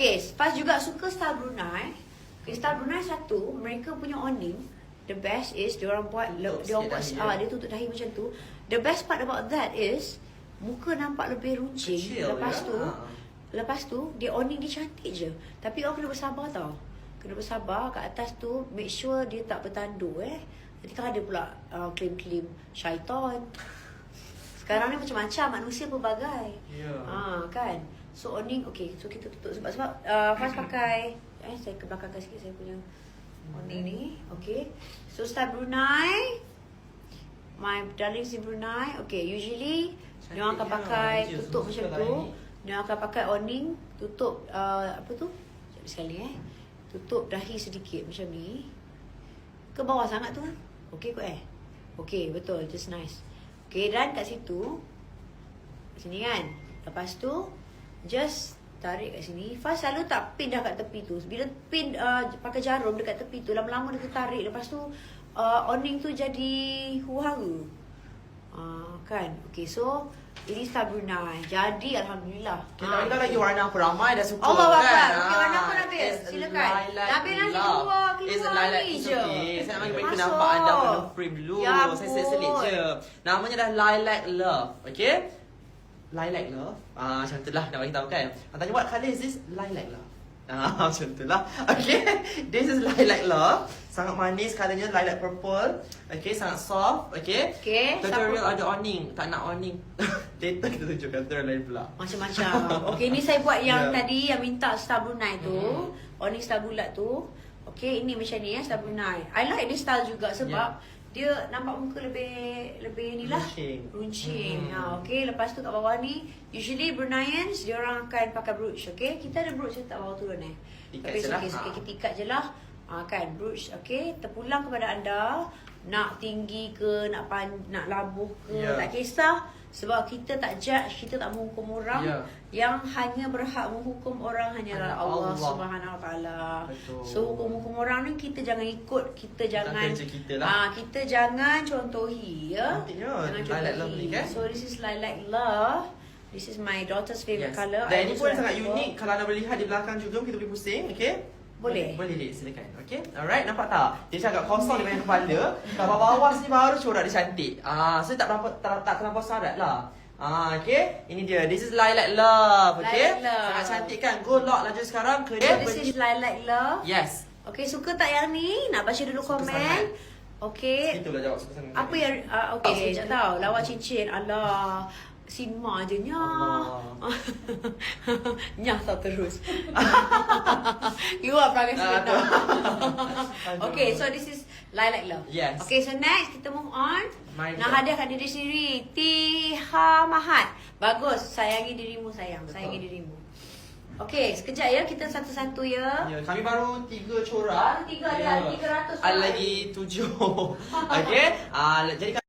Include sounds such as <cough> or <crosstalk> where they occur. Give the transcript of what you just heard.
Okay, Faz juga suka style Brunei. Okay, style Brunei satu, mereka punya awning, the best is dia orang buat, Tutup dia orang buat, ah, dia. tutup dahi macam tu. The best part about that is, muka nampak lebih runcing. Kecil Lepas ya. tu, Ha. lepas tu, dia awning dia cantik je. Tapi orang kena bersabar tau. Kena bersabar kat atas tu, make sure dia tak bertandur eh. Nanti kan ada pula uh, klaim-klaim syaitan. Sekarang ni macam-macam manusia pelbagai. Ya. Ah kan. So awning okay. So kita tutup sebab sebab uh, Faz pakai eh saya ke belakangkan sikit saya punya awning ni. Okay. So style Brunei. My darling si Brunei. Okay, usually dia akan je. pakai Dia tutup macam lah tu. Dia akan pakai awning tutup uh, apa tu? Sekejap sekali eh. Tutup dahi sedikit macam ni. Ke bawah sangat tu kan? Okay kot eh? Okay, betul. Just nice. Okay, dan kat situ. Sini kan? Lepas tu, just tarik kat sini. Fast selalu tak pin dah kat tepi tu. Bila pin uh, pakai jarum dekat tepi tu, lama-lama dia tertarik. Lepas tu, uh, awning tu jadi huru-hara. Uh, kan? Okay, so ini Brunei. Jadi, Alhamdulillah. Kita Ah, ada lagi warna apa ramai dah suka Allah kan. Akbar. Okey, Ah, warna apa, Nabil? it's Silakan. lilac Nabil nanti love. keluar, a lilac ni je. okay. Saya nak bagi mereka Masuk. nampak anda kena frame dulu. Ya Saya ampun. je. Namanya dah lilac love. Okay? Lilac love. Ah, macam tu lah nak bagi tahu kan. Ah, tanya what colour is this? Lilac love. <laughs> Ah, macam tu lah. Okay. <laughs> This is lilac love. Sangat manis colournya lilac purple. Okay, sangat soft. Okay. Okay, Tutorial siapa- ada awning. Tak nak awning. <laughs> Later kita tunjukkan tutorial lain pula. Macam-macam. Okey, ni saya buat yang Ya. tadi yang minta star Brunei tu. Mhm. Awning star bulat tu. Okey, ini macam ni ya star Brunei. I like this style juga sebab dia nampak muka lebih lebih ni lah. Runcing. Runcing. Mhm. Ha, okey, lepas tu kat bawah ni usually Bruneians dia orang akan pakai brooch, okey? Kita ada brooch tak bawah turun eh. Ikat Tapi je lah. okey, Ha. okay, kita ikat je lah. Ha, kan brooch okey terpulang kepada anda nak tinggi ke nak pan, nak labuh ke Ya. tak kisah sebab kita tak judge kita tak menghukum orang Ya. yang hanya berhak menghukum orang hanyalah Hanya Allah, Allah. Subhanahu Wa Taala. So hukum-hukum orang ni kita jangan ikut, kita jangan kita lah. Ah, kita jangan contohi ya. Cantiknya. Jangan ni kan? So this is lilac love. This is my daughter's favorite Yes. color. Dan I ini pun sangat unik Kalau anda boleh lihat di belakang juga Kita boleh pusing Okay Boleh. Boleh Lid silakan Okay Alright nampak tak Dia agak kosong Dia banyak kepala Kat bawah-bawah sini baru corak dia cantik Ah, So tak berapa tak, tak terlampau sarat lah Ah, okay Ini dia This is Lilac Love Okay Lilac Love. Sangat cantik kan Go lock laju sekarang ke So dia this is lilac love. Yes Okay, suka tak yang ni? Nak baca dulu Suka komen. sangat. Okay. Itulah jawab suka sangat Apa yang uh, okay, sekejap tau. Lawa cincin. Alah. Sima je nyah <laughs> <laughs> tau terus. <laughs> you are perangai Ah, sebenar. Aduh. <laughs> okay, so this is lilac love. Yes. Okay, so next kita move on. My Nak God. hadiahkan diri sendiri. Tiha Mahat. Bagus. Sayangi dirimu sayang. Betul. Sayangi dirimu. Okay, sekejap ya. Kita satu-satu ya. Ya, kami baru tiga corak. Baru tiga, ada Ya. 300 Ada lagi tujuh. okay. Ah, jadi